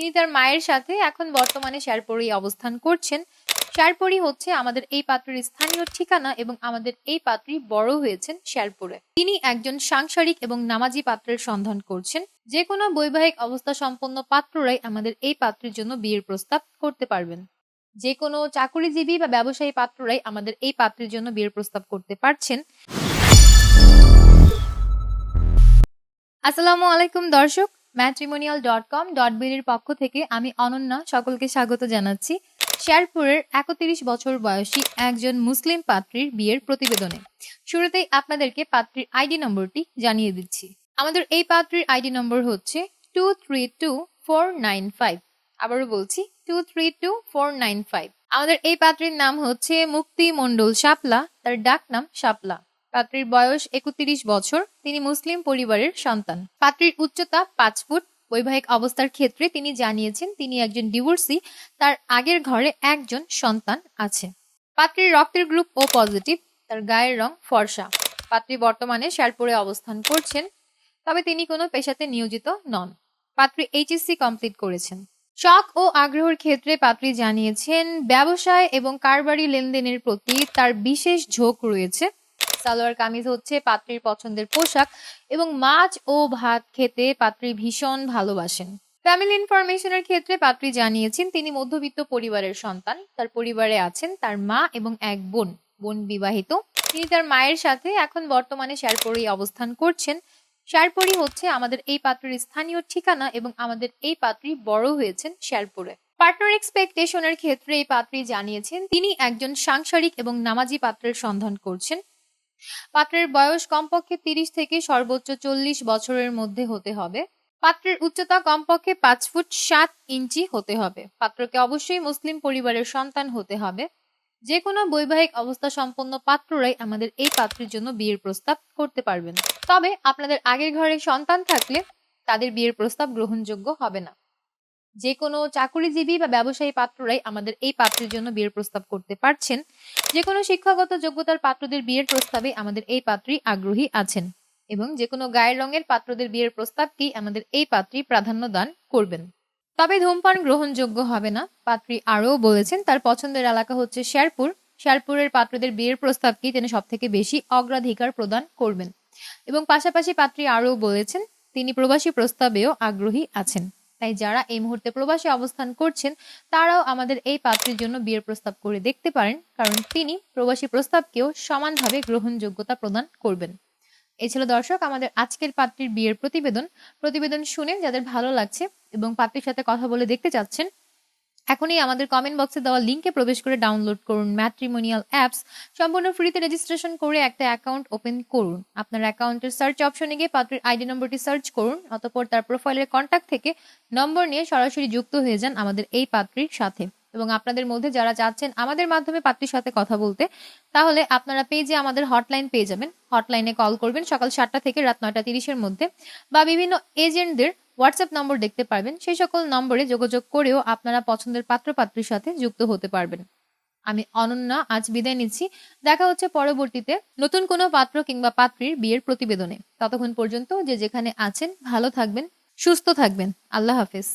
তিনি তার মায়ের সাথে এখন বর্তমানে শেরপুরে অবস্থান করছেন। শেরপুরই হচ্ছে আমাদের এই পাত্রের স্থানীয় ঠিকানা এবং আমাদের এই পাত্রী বড় হয়েছেন শেরপুরে। তিনি একজন সাংসারিক এবং নামাজি পাত্রের সন্ধান করছেন। যে কোনো বৈবাহিক অবস্থা সম্পন্ন পাত্ররাই আমাদের এই পাত্রের জন্য বিয়ের প্রস্তাব করতে পারবেন। যে কোনো চাকুরিজীবী বা ব্যবসায়ী পাত্ররাই আমাদের এই পাত্রের জন্য বিয়ের প্রস্তাব করতে পারছেন। আসসালামু আলাইকুম দর্শক ম্যাট্রিমোনিয়াল ডট কম ডট বিলির পক্ষ থেকে আমি অনন্যা সকলকে স্বাগত জানাচ্ছি। শেরপুরের একত্রিশ বছর বয়সী একজন মুসলিম পাত্রীর বিয়ের প্রতিবেদনে। শুরুতেই আপনাদেরকে পাত্রীর আইডি নম্বরটি জানিয়ে দিচ্ছি। আমাদের এই পাত্রীর আইডি নম্বর হচ্ছে two three two four nine five আবারও বলছি two three two four nine five আমাদের এই পাত্রীর নাম হচ্ছে মুক্তি মণ্ডল শাপলা, তার ডাক নাম শাপলা। পাত্রীর বয়স একত্রিশ বছর, তিনি মুসলিম পরিবারের সন্তান। পাত্রীর উচ্চতা পাঁচ ফুট। বৈবাহিক অবস্থার ক্ষেত্রে তিনি জানিয়েছেন, তিনি একজন ডিভোর্সি, তার আগের ঘরে একজন সন্তান আছে। পাত্রীর রক্তের গ্রুপ ও পজিটিভ, তার গায়ের রং ফর্সা। পাত্রী বর্তমানে শেরপুরে অবস্থান করছেন, তবে তিনি কোনো পেশাতে নিয়োজিত নন। পাত্রী এইচএসসি কমপ্লিট করেছেন। শখ ও আগ্রহের ক্ষেত্রে পাত্রী জানিয়েছেন, ব্যবসায় এবং কারবারি লেনদেনের প্রতি তার বিশেষ ঝোঁক রয়েছে। সালোয়ার কামিজ হচ্ছে পাত্রীর পছন্দের পোশাক এবং মাছ ও ভাত খেতে পাত্রী ভীষণ ভালোবাসেন। ফ্যামিলি ইনফরমেশনের ক্ষেত্রে পাত্রী জানিয়েছেন, তিনি মধ্যবিত্ত পরিবারের সন্তান। তার পরিবারে আছেন তার মা এবং এক বোন। বোন বিবাহিত। তিনি তার মায়ের সাথে এখন বর্তমানে শেরপুরেই অবস্থান করছেন। শেরপুরই হচ্ছে আমাদের এই পাত্রের স্থানীয় ঠিকানা এবং আমাদের এই পাত্রী বড় হয়েছেন শেরপুরে পার্টনার এক্সপেকটেশনের ক্ষেত্রে এই পাত্রী জানিয়েছেন, তিনি একজন সাংসারিক এবং নামাজি পাত্রের সন্ধান করছেন। পাত্রের বয়স কমপক্ষে তিরিশ থেকে সর্বোচ্চ চল্লিশ বছরের মধ্যে হতে হবে। পাত্রের উচ্চতা কমপক্ষে পাঁচ ফুট সাত ইঞ্চি হতে হবে। পাত্রকে অবশ্যই মুসলিম পরিবারের সন্তান হতে হবে। যে কোনো বৈবাহিক অবস্থা সম্পন্ন পাত্ররাই আমাদের এই পাত্রের জন্য বিয়ের প্রস্তাব করতে পারবেন। তবে আপনাদের আগের ঘরে সন্তান থাকলে তাদের বিয়ের প্রস্তাব গ্রহণযোগ্য হবে না। যে কোনো চাকুরিজীবী বা ব্যবসায়ী পাত্ররাই আমাদের এই পাত্রের জন্য বিয়ের প্রস্তাব করতে পারছেন। যে কোনো শিক্ষাগত যোগ্যতার পাত্রদের বিয়ের প্রস্তাবে আমাদের এই পাত্রী আগ্রহী আছেন এবং যে কোনো গায়ের রঙের পাত্রদের বিয়ের প্রস্তাবকেই আমাদের এই পাত্রী প্রাধান্য দান করবেন। তবে ধূমপান গ্রহণযোগ্য হবে না, পাত্রী আরও বলেছেন তার পছন্দের এলাকা হচ্ছে শেরপুর। শেরপুরের পাত্রদের বিয়ের প্রস্তাবকেই তিনি সব থেকে বেশি অগ্রাধিকার প্রদান করবেন এবং পাশাপাশি পাত্রী আরও বলেছেন তিনি প্রবাসী প্রস্তাবেও আগ্রহী আছেন। তাই যারা এই মুহূর্তে প্রবাসে অবস্থান করছেন, তারাও আমাদের এই পাত্রের জন্য বিয়ের প্রস্তাব করে দেখতে পারেন, কারণ তিনি প্রবাসী প্রস্তাবকেও সমানভাবে গ্রহণযোগ্যতা প্রদান করবেন। এ ছিল দর্শক, আমাদের আজকের পাত্রীর বিয়ের প্রতিবেদন। প্রতিবেদন শুনে যাদের ভালো লাগছে এবং পাত্রীর সাথে কথা বলে দেখতে চাচ্ছেন এখনই আমাদের কমেন্ট বক্সে দেওয়া লিঙ্কে প্রবেশ করে ডাউনলোড করুন ম্যাট্রিমোনিয়াল অ্যাপস সম্পূর্ণ ফ্রিতে রেজিস্ট্রেশন করে একটা অ্যাকাউন্ট ওপেন করুন। আপনার অ্যাকাউন্টের সার্চ অপশনে গিয়ে পাত্রের আইডি নম্বরটি সার্চ করুন, অতপর তার প্রোফাইলের কন্ট্যাক্ট থেকে নম্বর নিয়ে সরাসরি যুক্ত হয়ে যান আমাদের এই পাত্রীর সাথে। এবং আপনাদের মধ্যে যারা চাচ্ছেন আমাদের মাধ্যমে পাত্রীর সাথে কথা বলতে, তাহলে আপনারা পেজে আমাদের হটলাইন পেয়ে যাবেন। হটলাইনে কল করবেন সকাল সাতটা থেকে রাত নয়টা তিরিশের মধ্যে বা বিভিন্ন এজেন্টদের হোয়াটসঅ্যাপ নম্বর দেখতে পারবেন। সেই সকল নম্বরে যোগাযোগ করেও আপনারা পছন্দের পাত্র পাত্রীর সাথে যুক্ত হতে পারবেন। আমি অনন্যা, আজ বিদায় নিচ্ছি। দেখা হচ্ছে পরবর্তীতে নতুন কোনো পাত্র কিংবা পাত্রীর বিয়ের প্রতিবেদনে। ততক্ষণ পর্যন্ত যে যেখানে আছেন ভালো থাকবেন, সুস্থ থাকবেন। আল্লাহ হাফেজ।